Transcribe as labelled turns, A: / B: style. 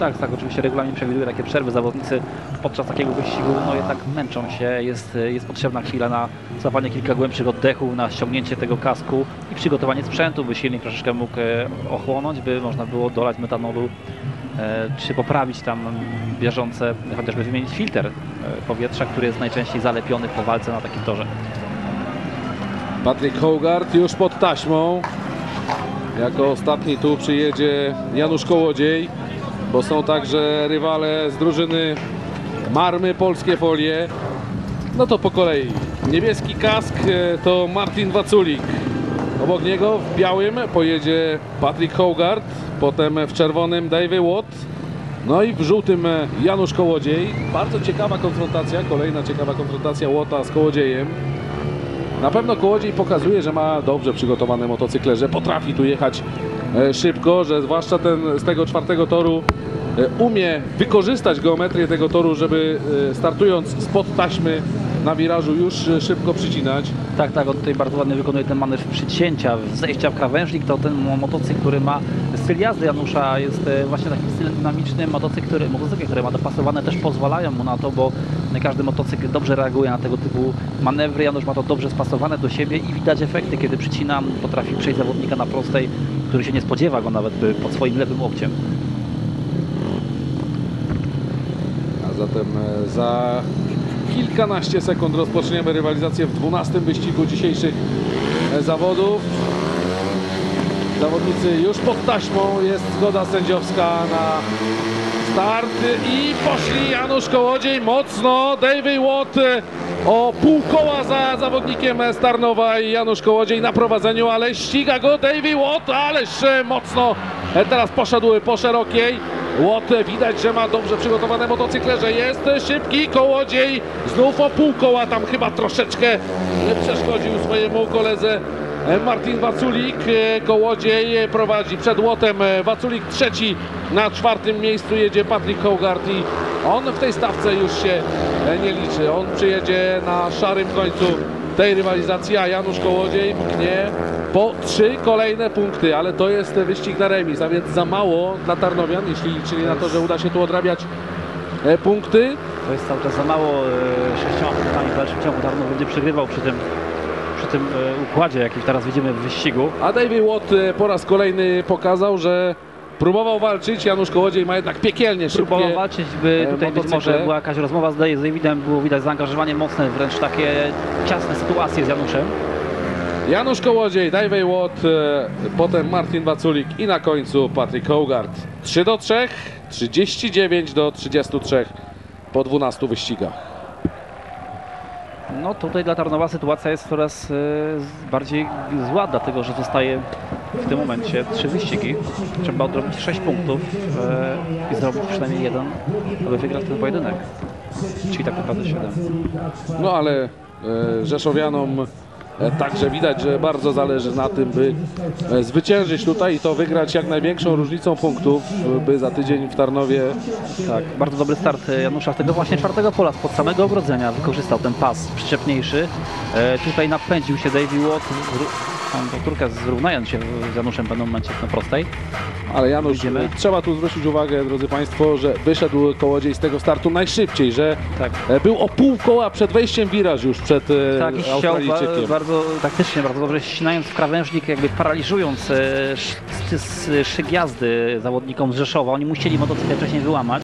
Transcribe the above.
A: Tak, tak, oczywiście regulamin przewiduje takie przerwy. Zawodnicy podczas takiego wyścigu no jednak męczą się. Jest, jest potrzebna chwila na złapanie kilka głębszych oddechów, na ściągnięcie tego kasku i przygotowanie sprzętu, by silnik troszeczkę mógł e, ochłonąć, by można było dolać metanolu e, czy poprawić tam bieżące, chociażby wymienić filtr e, powietrza, który jest najczęściej zalepiony po walce na takim torze.
B: Patryk Hogarth już pod taśmą. Jako ostatni tu przyjedzie Janusz Kołodziej, bo są także rywale z drużyny Marmy Polskie Folie. No to po kolei. Niebieski kask e, to Martin Waculik. Obok niego w białym pojedzie Patryk Hogarth, potem w czerwonym David Watt. No i w żółtym Janusz Kołodziej. Bardzo ciekawa konfrontacja, kolejna ciekawa konfrontacja Łota z Kołodziejem. Na pewno Kołodziej pokazuje, że ma dobrze przygotowane motocykle, że potrafi tu jechać e, szybko, że zwłaszcza ten z tego czwartego toru e, umie wykorzystać geometrię tego toru, żeby e, startując spod taśmy na wirażu już e, szybko przycinać.
A: Tak, tak, on tutaj bardzo ładnie wykonuje ten manewr przycięcia, zejścia w krawężnik, to ten mo- motocykl, który ma styl jazdy Janusza jest e, właśnie takim stylem dynamicznym, motocykl, który, motocykle, które ma dopasowane też pozwalają mu na to, bo każdy motocykl dobrze reaguje na tego typu manewry, Janusz ma to dobrze spasowane do siebie i widać efekty, kiedy przycina, potrafi przejść zawodnika na prostej, który się nie spodziewa go nawet by pod swoim lewym łokciem.
B: A zatem e, za kilkanaście sekund rozpoczniemy rywalizację w 12 wyścigu dzisiejszych e, zawodów. Zawodnicy już pod taśmą, jest zgoda sędziowska na start i poszli Janusz Kołodziej mocno, David Watt e, o pół koła za zawodnikiem Starnowa i Janusz Kołodziej na prowadzeniu, ale ściga go David Watt, ależ e, mocno teraz poszedł po szerokiej. E, widać, że ma dobrze przygotowane motocykle, że jest szybki, Kołodziej znów o pół koła, tam chyba troszeczkę przeszkodził swojemu koledze e, Martin Waculik, e, Kołodziej prowadzi przed Łotem, e, Waculik trzeci, na czwartym miejscu jedzie Patrick Hogarth i on w tej stawce już się nie liczy. On przyjedzie na szarym końcu tej rywalizacji, a Janusz Kołodziej pchnie po trzy kolejne punkty, ale to jest wyścig na remis, a więc za mało dla Tarnowian, jeśli liczyli na to, że uda się tu odrabiać e, punkty.
A: To jest cały czas za mało e, sześcioma punktami w dalszym ciągu, Tarnów będzie przegrywał przy tym, przy tym e, układzie, jaki teraz widzimy w wyścigu.
B: A David Watt po raz kolejny pokazał, że próbował walczyć. Janusz Kołodziej ma jednak piekielnie
A: próbował
B: szybkie
A: walczyć, by
B: e,
A: tutaj być
B: motocykle.
A: może była jakaś rozmowa z Davidem, było widać zaangażowanie mocne, wręcz takie ciasne sytuacje z Januszem.
B: Janusz Kołodziej, David Watt, e, potem Martin Waculik i na końcu Patryk Hogarth. 3 do 3, 39 do 33 po 12 wyścigach.
A: No tutaj dla Tarnowa sytuacja jest coraz e, bardziej zła, dlatego że zostaje w tym momencie trzy wyścigi. Trzeba odrobić 6 punktów e, i zrobić przynajmniej jeden, aby wygrać ten pojedynek. Czyli tak naprawdę 7.
B: No ale e, Rzeszowianom e, także widać, że bardzo zależy na tym, by zwyciężyć tutaj i to wygrać jak największą różnicą punktów, by za tydzień w Tarnowie
A: Tak, bardzo dobry start Janusza z tego właśnie czwartego pola, spod samego ogrodzenia wykorzystał ten pas przyczepniejszy. Tutaj napędził się Davey Watt, tam powtórkę zrównając się z Januszem pewnym momencie na prostej.
B: Ale Janusz,
A: Idziemy.
B: trzeba tu zwrócić uwagę, drodzy Państwo, że wyszedł Kołodziej z tego startu najszybciej, że
A: Tak.
B: e, był o pół koła przed wejściem wiraż już przed e,
A: Tak, i ba- bardzo taktycznie, bardzo dobrze ścinając w krawężnik, jakby paraliżując e, sz, sz, sz, szyk jazdy zawodnikom z Rzeszowa. Oni musieli motocykl wcześniej wyłamać.